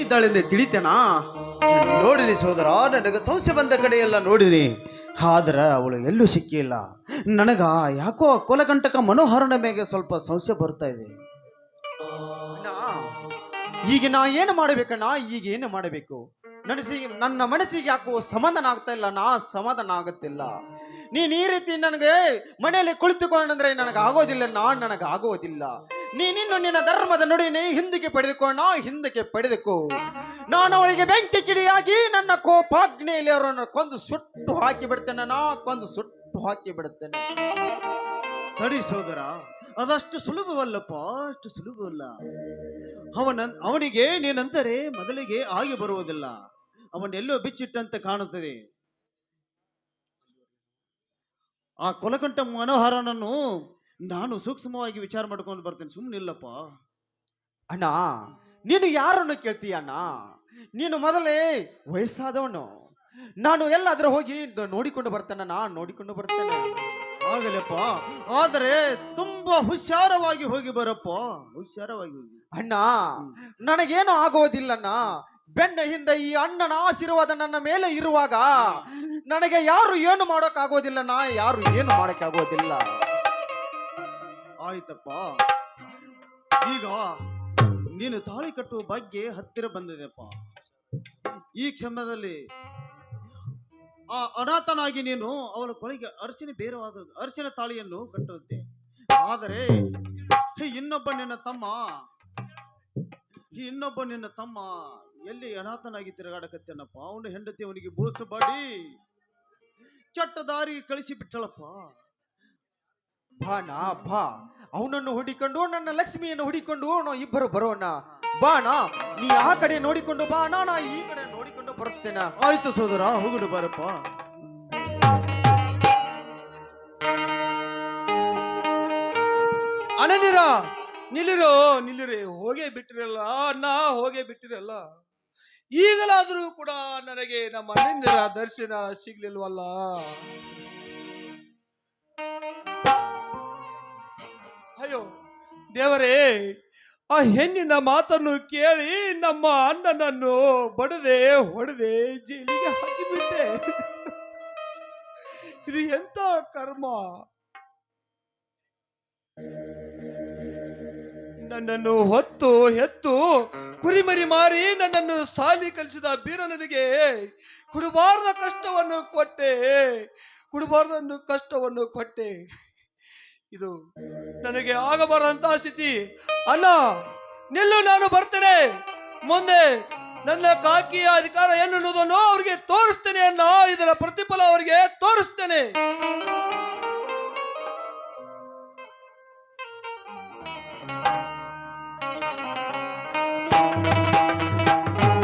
ಇದ್ದಾಳೆಂದೇ ತಿಳಿತೇನಾ? ನೋಡಿರಿ ಸೋದರ, ನನಗೆ ಸಂಶಯ ಬಂದ ಕಡೆಯೆಲ್ಲ ನೋಡಿರಿ. ಆದ್ರೆ ಅವಳು ಎಲ್ಲೂ ಸಿಕ್ಕಿಲ್ಲ. ನನಗ ಯಾಕೋ ಕೊಲಗಂಟಕ ಮನೋಹರನ ಮೇಲೆ ಸ್ವಲ್ಪ ಸಂಶಯ ಬರ್ತಾ ಇದೆ. ಈಗ ನಾ ಏನು ಮಾಡಬೇಕಣ್ಣ? ಈಗ ಏನು ಮಾಡಬೇಕು? ನನಸಿಗೆ ನನ್ನ ಮನಸ್ಸಿಗೆ ಯಾಕೋ ಸಮಾಧಾನ ಆಗ್ತಾ ಇಲ್ಲ, ನಾ ಸಮಾಧಾನ ಆಗುತ್ತಿಲ್ಲ ನೀನು ಈ ರೀತಿ ನನಗೆ ಮನೆಯಲ್ಲಿ ಕುಳಿತುಕೊಂಡ್ರೆ ನನಗೆ ಆಗೋದಿಲ್ಲ ನಾ ನನಗೆ ಆಗೋದಿಲ್ಲ. ನೀನಿನ್ನು ನಿನ್ನ ಧರ್ಮದ ನುಡಿನೇ ಹಿಂದಕ್ಕೆ ನಾ ಹಿಂದಕ್ಕೆ ಪಡೆದುಕೋ. ನಾನು ಅವಳಿಗೆ ಬೆಂಕಿ ಕಿಡಿಯಾಗಿ ನನ್ನ ಕೋಪಾಗ್ನೆಯಲ್ಲಿ ಅವರನ್ನು ಕೊಂದು ಸುಟ್ಟು ಹಾಕಿ ಬಿಡ್ತೇನೆ ನಾ ಕೊಂದು ಸುಟ್ಟು ಹಾಕಿ ಬಿಡುತ್ತೇನೆ ತಡಿ ಸೋದರ, ಅದಷ್ಟು ಸುಲಭವಲ್ಲಪ್ಪ, ಅಷ್ಟು ಸುಲಭವಲ್ಲ. ಅವನ, ಅವನಿಗೆ ನೀನಂದರೆ ಮೊದಲಿಗೆ ಆಗಿ ಬರುವುದಿಲ್ಲ. ಅವನೆಲ್ಲೋ ಬಿಚ್ಚಿಟ್ಟಂತೆ ಕಾಣುತ್ತದೆ. ಆ ಕೊಲಕಂಠ ಮನೋಹರನನ್ನು ನಾನು ಸೂಕ್ಷ್ಮವಾಗಿ ವಿಚಾರ ಮಾಡ್ಕೊಂಡು ಬರ್ತೇನೆ. ಸುಮ್ಮನಿಲ್ಲಪ್ಪ ಅಣ್ಣ ನೀನು ಯಾರನ್ನು ಕೇಳ್ತೀಯ ಅಣ್ಣ? ನೀನು ಮೊದಲೇ ವಯಸ್ಸಾದವನು. ನಾನು ಎಲ್ಲಾದ್ರೂ ಹೋಗಿ ನೋಡಿಕೊಂಡು ಬರ್ತೇನೆ ನಾನು ನೋಡಿಕೊಂಡು ಬರ್ತೇನೆ. ಆಗಲಪ್ಪ. ಆದರೆ ತುಂಬಾ ಹುಷಾರವಾಗಿ ಹೋಗಿ ಬರಪ್ಪ. ಹುಷಾರವಾಗಿ ಹೋಗಿ. ಅಣ್ಣ ನನಗೇನು ಆಗೋದಿಲ್ಲಣ್ಣ? ಬೆನ್ನ ಹಿಂದೆ ಈ ಅಣ್ಣನ ಆಶೀರ್ವಾದ ನನ್ನ ಮೇಲೆ ಇರುವಾಗ ನನಗೆ ಯಾರು ಏನು ಮಾಡೋಕ್ಕಾಗೋದಿಲ್ಲ ನಾ ಯಾರು ಏನು ಮಾಡೋಕ್ಕಾಗೋದಿಲ್ಲ? ಆಗೋದಿಲ್ಲ ಆಯ್ತಪ್ಪ. ಈಗ ನೀನು ತಾಳಿ ಕಟ್ಟುವ ಬಗ್ಗೆ ಹತ್ತಿರ ಬಂದಿದೆಪ್ಪ ಈ ಕ್ಷಮದಲ್ಲಿ ಆ ಅನಾಥನಾಗಿ ನೀನು ಅವಳ ಕೊಳಿಗೆ ಅರಸಿನ ಬೇರವಾದ ಅರಸಿನ ತಾಳಿಯನ್ನು ಕಟ್ಟುತ್ತೆ ಆದರೆ ಇನ್ನೊಬ್ಬ ನಿನ್ನ ತಮ್ಮ, ಇನ್ನೊಬ್ಬ ನಿನ್ನ ತಮ್ಮ ಎಲ್ಲಿ ಅನಾಥನಾಗಿ ತಿರುಗಾಡಕತ್ತೇನಪ್ಪ? ಅವನು ಹೆಂಡತಿ ಅವನಿಗೆ ಬೋಸಬಾಡಿ ಚಟ್ಟ ದಾರಿ ಕಳಿಸಿ ಬಿಟ್ಟಳಪ್ಪ ಬಾ ನಾ, ಬಾ. ಅವನನ್ನು ಹುಡಿಕೊಂಡು, ನನ್ನ ಲಕ್ಷ್ಮಿಯನ್ನು ಹುಡಿಕೊಂಡು ನಾವು ಇಬ್ಬರು ಬರೋಣ. ಬಾಣ ನೀ ಆ ಕಡೆ ನೋಡಿಕೊಂಡು ಬಾ, ನಾ ನಾ ಈ ಕಡೆ ನೋಡಿಕೊಂಡು ಬರುತ್ತೇನೆ. ಆಯ್ತು ಸೋದರ ಹೋಗುದು ಬರಪ್ಪ. ಅನದಿರ, ನಿಲ್ಲಿರೋ, ನಿಲ್ಲಿರಿ. ಹೋಗೇ ಬಿಟ್ಟಿರಲ್ಲ, ನಾ ಹೋಗೇ ಬಿಟ್ಟಿರಲ್ಲ. ಈಗಲಾದರೂ ಕೂಡ ನನಗೆ ನಮ್ಮ ಅಣ್ಣಂದಿರ ದರ್ಶನ ಸಿಗ್ಲಿಲ್ವಲ್ಲ? ದೇವರೇ, ಆ ಹೆಣ್ಣಿನ ಮಾತನ್ನು ಕೇಳಿ ನಮ್ಮ ಅಣ್ಣನನ್ನು ಬಡದೆ ಹೊಡೆದೆ ಜೈಲಿಗೆ ಹಾಕಿಬಿಟ್ಟೆ. ಇದು ಎಂತ ಕರ್ಮ? ನನ್ನನ್ನು ಹೊತ್ತು ಹೆತ್ತು ಕುರಿಮರಿ ಮಾರಿ ನನ್ನನ್ನು ಸಾಲಿ ಕಲಿಸಿದ ಬೀರನಿಗೆ ಕುಡಬಾರದ ಕಷ್ಟವನ್ನು ಕೊಟ್ಟೆ ಕುಡಬಾರದ ಕಷ್ಟವನ್ನು ಕೊಟ್ಟೆ. ಇದು ನನಗೆ ಆಗಬಾರದಂತಹ ಸ್ಥಿತಿ. ಅಣ್ಣ, ನಿಲ್ಲು, ನಾನು ಬರ್ತೇನೆ. ಮುಂದೆ ನನ್ನ ಕಾಕಿಯ ಅಧಿಕಾರ ಏನು ಅನ್ನೋದನ್ನು ಅವ್ರಿಗೆ ತೋರಿಸ್ತೇನೆ